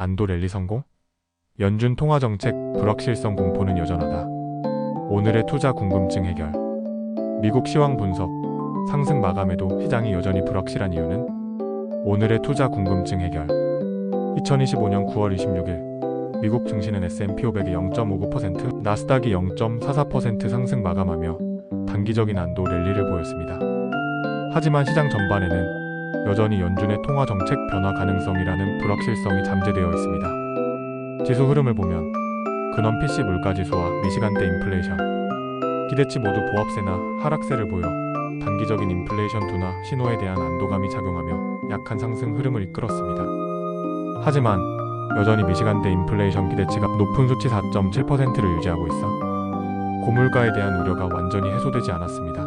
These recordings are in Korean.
안도 랠리 성공? 연준 통화 정책 불확실성 공포는 여전하다. 오늘의 투자 궁금증 해결. 미국 시황 분석. 상승 마감에도 시장이 여전히 불확실한 이유는 오늘의 투자 궁금증 해결. 2025년 9월 26일 미국 증시는 S&P 500이 0.59%, 나스닥이 0.44% 상승 마감하며 단기적인 안도 랠리를 보였습니다. 하지만 시장 전반에는 여전히 연준의 통화 정책 변화 가능성이라는 불확실성이 잠재되어 있습니다. 지수 흐름을 보면 근원 PC 물가 지수와 미시간대 인플레이션, 기대치 모두 보합세나 하락세를 보여 단기적인 인플레이션 둔화 신호에 대한 안도감이 작용하며 약한 상승 흐름을 이끌었습니다. 하지만 여전히 미시간대 인플레이션 기대치가 높은 수치 4.7%를 유지하고 있어 고물가에 대한 우려가 완전히 해소되지 않았습니다.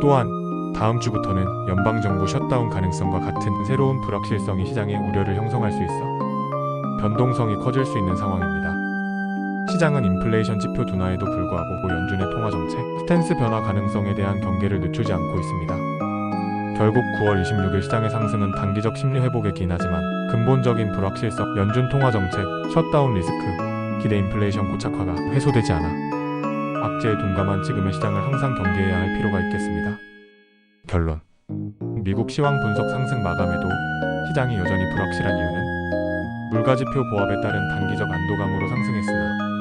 또한 다음 주부터는 연방정부 셧다운 가능성과 같은 새로운 불확실성이 시장의 우려를 형성할 수 있어 변동성이 커질 수 있는 상황입니다. 시장은 인플레이션 지표 둔화에도 불구하고 연준의 통화 정책, 스탠스 변화 가능성에 대한 경계를 늦추지 않고 있습니다. 결국 9월 26일 시장의 상승은 단기적 심리 회복에 기인하지만 근본적인 불확실성, 연준 통화 정책, 셧다운 리스크, 기대 인플레이션 고착화가 해소되지 않아 악재에 둔감한 지금의 시장을 항상 경계해야 할 필요가 있겠습니다. 결론. 미국 시황 분석 상승 마감에도 시장이 여전히 불확실한 이유는 물가지표 보합에 따른 단기적 안도감으로 상승했으나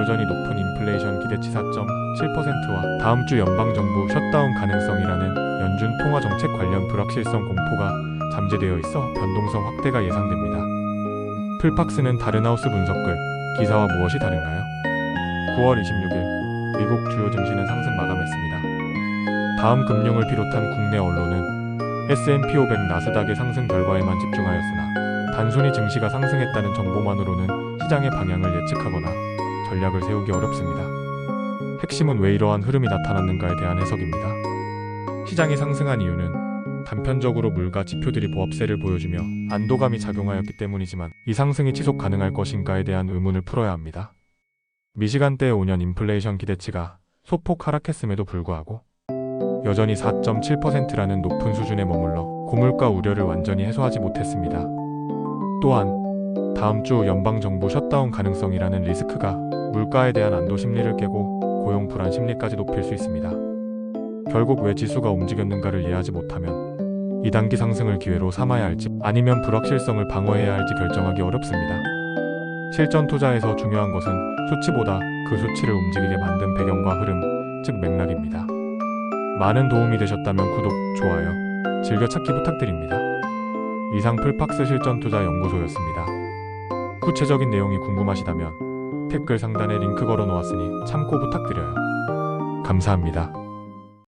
여전히 높은 인플레이션 기대치 4.7%와 다음 주 연방정부 셧다운 가능성이라는 연준 통화 정책 관련 불확실성 공포가 잠재되어 있어 변동성 확대가 예상됩니다. 풀팍스는 다른 하우스 분석글 기사와 무엇이 다른가요? 9월 26일 미국 주요 증시는 상승 마감했습니다. 다음 금융을 비롯한 국내 언론은 S&P 500 나스닥의 상승 결과에만 집중하였으나 단순히 증시가 상승했다는 정보만으로는 시장의 방향을 예측하거나 전략을 세우기 어렵습니다. 핵심은 왜 이러한 흐름이 나타났는가에 대한 해석입니다. 시장이 상승한 이유는 단편적으로 물가 지표들이 보합세를 보여주며 안도감이 작용하였기 때문이지만 이 상승이 지속 가능할 것인가에 대한 의문을 풀어야 합니다. 미시간대 5년 인플레이션 기대치가 소폭 하락했음에도 불구하고 여전히 4.7%라는 높은 수준에 머물러 고물가 우려를 완전히 해소하지 못했습니다. 또한 다음 주 연방 정부 셧다운 가능성이라는 리스크가 물가에 대한 안도 심리를 깨고 고용 불안 심리까지 높일 수 있습니다. 결국 왜 지수가 움직였는가를 이해하지 못하면 2단기 상승을 기회로 삼아야 할지 아니면 불확실성을 방어해야 할지 결정하기 어렵습니다. 실전 투자에서 중요한 것은 수치보다 그 수치를 움직이게 만든 배경과 흐름, 즉 맥락입니다. 많은 도움이 되셨다면 구독, 좋아요, 즐겨찾기 부탁드립니다. 이상 풀팍스 실전투자 연구소였습니다. 구체적인 내용이 궁금하시다면 댓글 상단에 링크 걸어 놓았으니 참고 부탁드려요. 감사합니다.